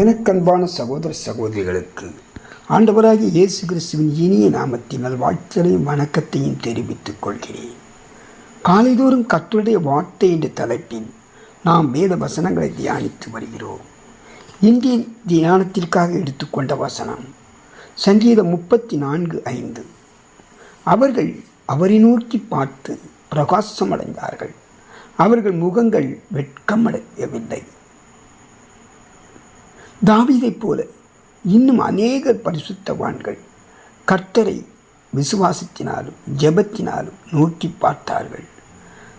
எனக்கன்பான சகோதர சகோதரிகளுக்கு ஆண்டவராகிய இயேசு கிறிஸ்துவின் இனிய நாமத்தினால் வாழ்த்தலையும் வணக்கத்தையும் தெரிவித்துக் கொள்கிறேன். காலைதோறும் கத்துடைய வார்த்தை என்ற தலைப்பில் நாம் வேத வசனங்களை தியானித்து வருகிறோம். இந்திய தியானத்திற்காக எடுத்துக்கொண்ட வசனம் சங்கீதம் முப்பத்தி நான்கு ஐந்து. அவர்கள் அவரை நோக்கி பார்த்து பிரகாசமடைந்தார்கள். அவர்கள் முகங்கள் வெட்கமடையவில்லை. தாவிதைப் போல இன்னும் அநேகர் பரிசுத்தவான்கள் கர்த்தரை விசுவாசத்தினாலும் ஜெபத்தினாலும் நோக்கி பார்த்தார்கள்.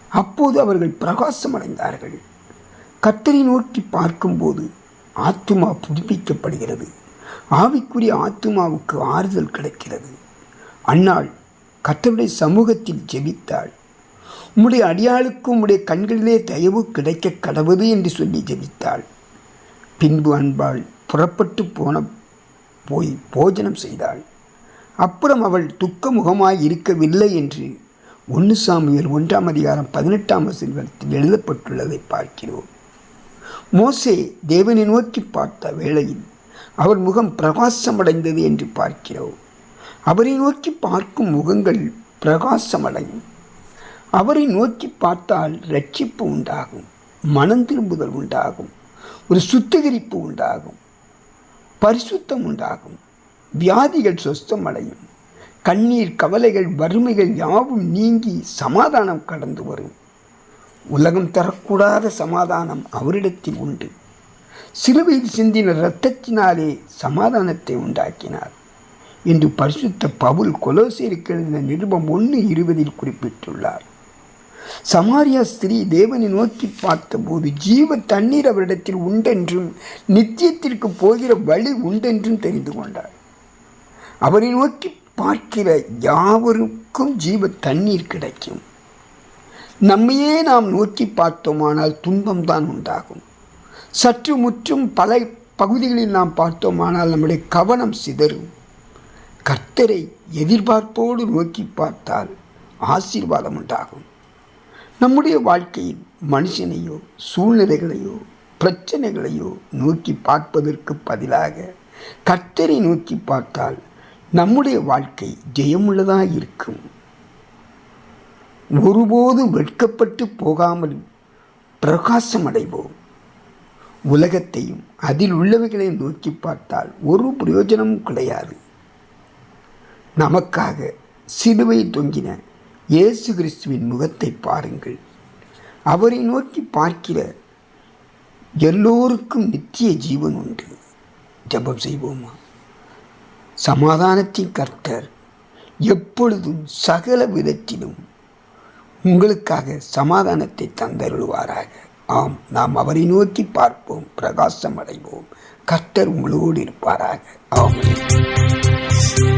அப்போது அவர்கள் பிரகாசமடைந்தார்கள். கர்த்தரை நோக்கி பார்க்கும்போது ஆத்துமா புதுப்பிக்கப்படுகிறது. ஆவிக்குரிய ஆத்துமாவுக்கு ஆறுதல் கிடைக்கிறது. அன்னாள் கர்த்தருடைய சமூகத்தில் ஜெபித்தாள். உம்முடைய அடியாளுக்கும் உம்முடைய கண்களிலே தயவு கிடைக்க கடவுது என்று சொல்லி ஜெபித்தாள். பின்பு அன்பாள் புறப்பட்டு போன போய் போஜனம் செய்தாள். அப்புறம் அவள் துக்க முகமாய் இருக்கவில்லை என்று ஒன்று சாமியல் ஒன்றாம் அதிகாரம் பதினெட்டாம் வசனத்தில் எழுதப்பட்டுள்ளதை பார்க்கிறோம். மோசே தேவனை நோக்கி பார்த்த வேளையில் அவர் முகம் பிரகாசமடைந்தது என்று பார்க்கிறோம். அவரை நோக்கி பார்க்கும் முகங்கள் பிரகாசமடையும். அவரை நோக்கி பார்த்தால் ரட்சிப்பு உண்டாகும் மனம் திரும்புதல் உண்டாகும். ஒரு சுத்திகரிப்பு உண்டாகும். பரிசுத்தம் உண்டாகும். வியாதிகள் சொஸ்தமடையும். கண்ணீர் கவலைகள் வறுமைகள் யாவும் நீங்கி சமாதானம் கடந்து வரும். உலகம் தரக்கூடாத சமாதானம் அவரிடத்தில் உண்டு. சிலுவையில் சிந்தின இரத்தத்தினாலே சமாதானத்தை உண்டாக்கினார். என்று பரிசுத்த பவுல் கொலோசியருக்கு எழுதின நிருபம் ஒன்று இருபதில் குறிப்பிட்டுள்ளார். சமாரியா ஸ்திரீ தேவனை நோக்கி பார்த்தபோது ஜீவ தண்ணீர் அவரிடத்தில் உண்டென்றும் நித்தியத்திற்கு போகிற வழி உண்டென்றும் தெரிந்து கொண்டார் அவரை நோக்கி பார்க்கிற யாவருக்கும் ஜீவ தண்ணீர் கிடைக்கும். நம்மையே நாம் நோக்கி பார்த்தோமானால் துன்பம்தான் உண்டாகும். சற்று முற்றும் பல பகுதிகளில் நாம் பார்த்தோமானால் நம்முடைய கவனம் சிதறும். கர்த்தரை எதிர்பார்ப்போடு நோக்கி பார்த்தால் ஆசீர்வாதம் உண்டாகும். நம்முடைய வாழ்க்கையில் மனுஷனையோ சூழ்நிலைகளையோ பிரச்சனைகளையோ நோக்கி பார்ப்பதற்கு பதிலாக கர்த்தரை நோக்கி பார்த்தால் நம்முடைய வாழ்க்கை ஜெயமுள்ளதாக இருக்கும். ஒருபோது வெட்கப்பட்டு போகாமல் பிரகாசம் அடைவோம் உலகத்தையும் அதில் உள்ளவைகளை நோக்கி பார்த்தால் ஒரு பிரயோஜனமும் கிடையாது. நமக்காக சிலுவை தொங்கின இயேசு கிறிஸ்துவின் முகத்தை பாருங்கள். அவரை நோக்கி பார்க்கிற எல்லோருக்கும் நித்திய ஜீவன் உண்டு. ஜபம் செய்வோமா? சமாதானத்தின் கர்த்தர் எப்பொழுதும் சகல விதத்திலும் உங்களுக்காக சமாதானத்தை தந்தருள்வாராக. ஆம் நாம் அவரை நோக்கி பார்ப்போம் பிரகாசம் அடைவோம் கர்த்தர் உங்களோடு இருப்பாராக. ஆமாம்